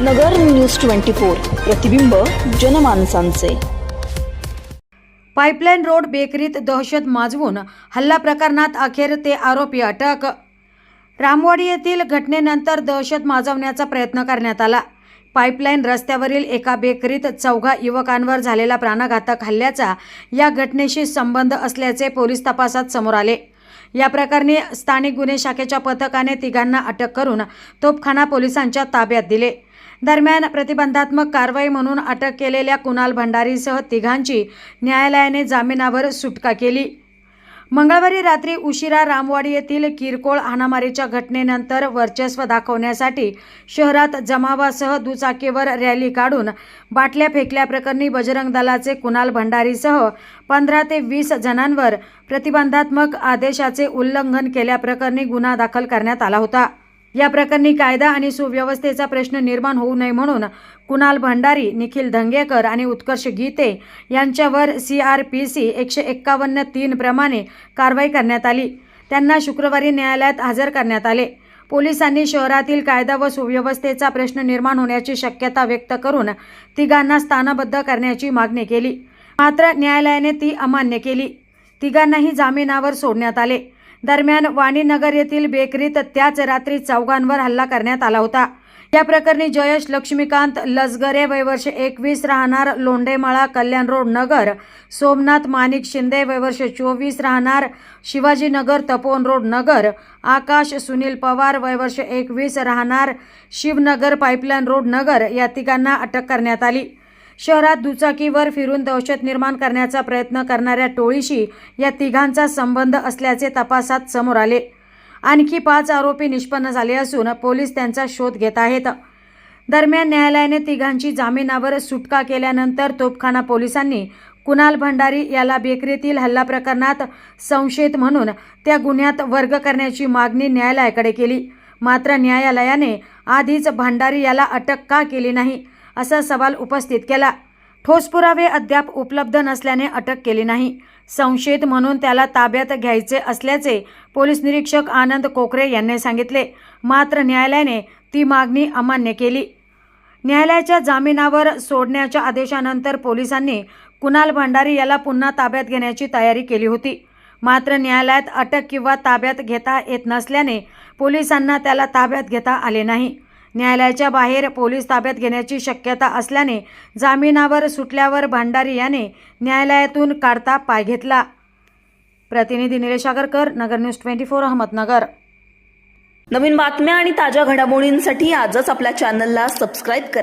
नगर news twenty four प्रतिबिंब जनमानसांचे. Pipeline road बेकरीत दहशत माजवून हल्ला प्रकरणात अखेर ते आरोपी अटक. रामवाडी येथील घटनेनंतर दहशत माजवण्याचा प्रयत्न करण्यात आला. पाईपलाईन रस्त्यावरील एका बेकरीत चौघा युवकांवर झालेला प्राणघातक हल्ल्याचा या घटनेशी संबंध असल्याचे पोलीस तपासात समोर आले. या प्रकरणी स्थानिक गुन्हे शाखेच्या पथकाने तिघांना अटक करून तोपखाना पोलिसांच्या ताब्यात दिले. दरम्यान प्रतिबंधात्मक कारवाई म्हणून अटक केलेल्या कुणाल भंडारीसह तिघांची न्यायालयाने जामिनावर सुटका केली. मंगळवारी रात्री उशिरा रामवाडी येथील किरकोळ हाणामारीच्या घटनेनंतर वर्चस्व दाखवण्यासाठी शहरात जमावासह दुचाकीवर रॅली काढून बाटल्या फेकल्याप्रकरणी बजरंग दलाचे कुणाल भंडारीसह पंधरा ते वीस जणांवर प्रतिबंधात्मक आदेशाचे उल्लंघन केल्याप्रकरणी गुन्हा दाखल करण्यात आला होता. या प्रकरणी कायदा आणि सुव्यवस्थेचा प्रश्न निर्माण होऊ नये म्हणून कुणाल भंडारी निखिल धंगेकर आणि उत्कर्ष गीते यांच्यावर सी आर पी सी एकशे एक्कावन्न तीन प्रमाणे कारवाई करण्यात आली. त्यांना शुक्रवारी न्यायालयात हजर करण्यात आले. पोलिसांनी शहरातील कायदा व सुव्यवस्थेचा प्रश्न निर्माण होण्याची शक्यता व्यक्त करून तिघांना स्थानबद्ध करण्याची मागणी केली. मात्र न्यायालयाने ती अमान्य केली. तिघांनाही जामिनावर सोडण्यात आले. दरम्यान वाणीनगर येथील बेकरीत त्याच रात्री चौघांवर हल्ला करण्यात आला होता. या प्रकरणी जयेश लक्ष्मीकांत लसगरे वयवर्ष एकवीस राहणार लोंडेमाळा कल्याण रोड नगर सोमनाथ माणिक शिंदे वयवर्ष चोवीस राहणार शिवाजीनगर तपोवन रोड नगर आकाश सुनील पवार वयवर्ष एकवीस राहणार शिवनगर पाईपलाईन रोड नगर या तिघांना अटक करण्यात आली. शहरात दुचाकीवर फिरून दहशत निर्माण करण्याचा प्रयत्न करणाऱ्या टोळीशी या तिघांचा संबंध असल्याचे तपासात समोर आले. आणखी पाच आरोपी निष्पन्न झाले असून पोलीस त्यांचा शोध घेत आहेत. दरम्यान न्यायालयाने तिघांची जामिनावर सुटका केल्यानंतर तोपखाना पोलिसांनी कुणाल भंडारी याला बेकरीतील हल्ला प्रकरणात संशयित म्हणून त्या गुन्ह्यात वर्ग करण्याची मागणी न्यायालयाकडे केली. मात्र न्यायालयाने आधीच भंडारी याला अटक का केली नाही? असा सवाल उपस्थित केला. ठोस पुरावे अद्याप उपलब्ध नसल्याने अटक केली नाही. संशयित म्हणून त्याला ताब्यात घ्यायचे असल्याचे पोलीस निरीक्षक आनंद कोकरे यांनी सांगितले. मात्र न्यायालयाने ती मागणी अमान्य केली. न्यायालयाच्या जामिनावर सोडण्याच्या आदेशानंतर पोलिसांनी कुणाल भंडारी याला पुन्हा ताब्यात घेण्याची तयारी केली होती. मात्र न्यायालयात अटक किंवा ताब्यात घेता येत नसल्याने पोलिसांना त्याला ताब्यात घेता आले नाही. न्यायालयाच्या बाहेर पोलीस ताब्यात घेण्याची शक्यता असल्याने जामिनावर सुटल्यावर भंडारी याने न्यायालयातून काढता पाय घेतला. प्रतिनिधी Nilesh Agarkar Nagar news twenty four Ahmednagar. नवीन बातम्या आणि ताज्या घडामोडींसाठी आजच आपल्या चॅनलला सबस्क्राईब करा.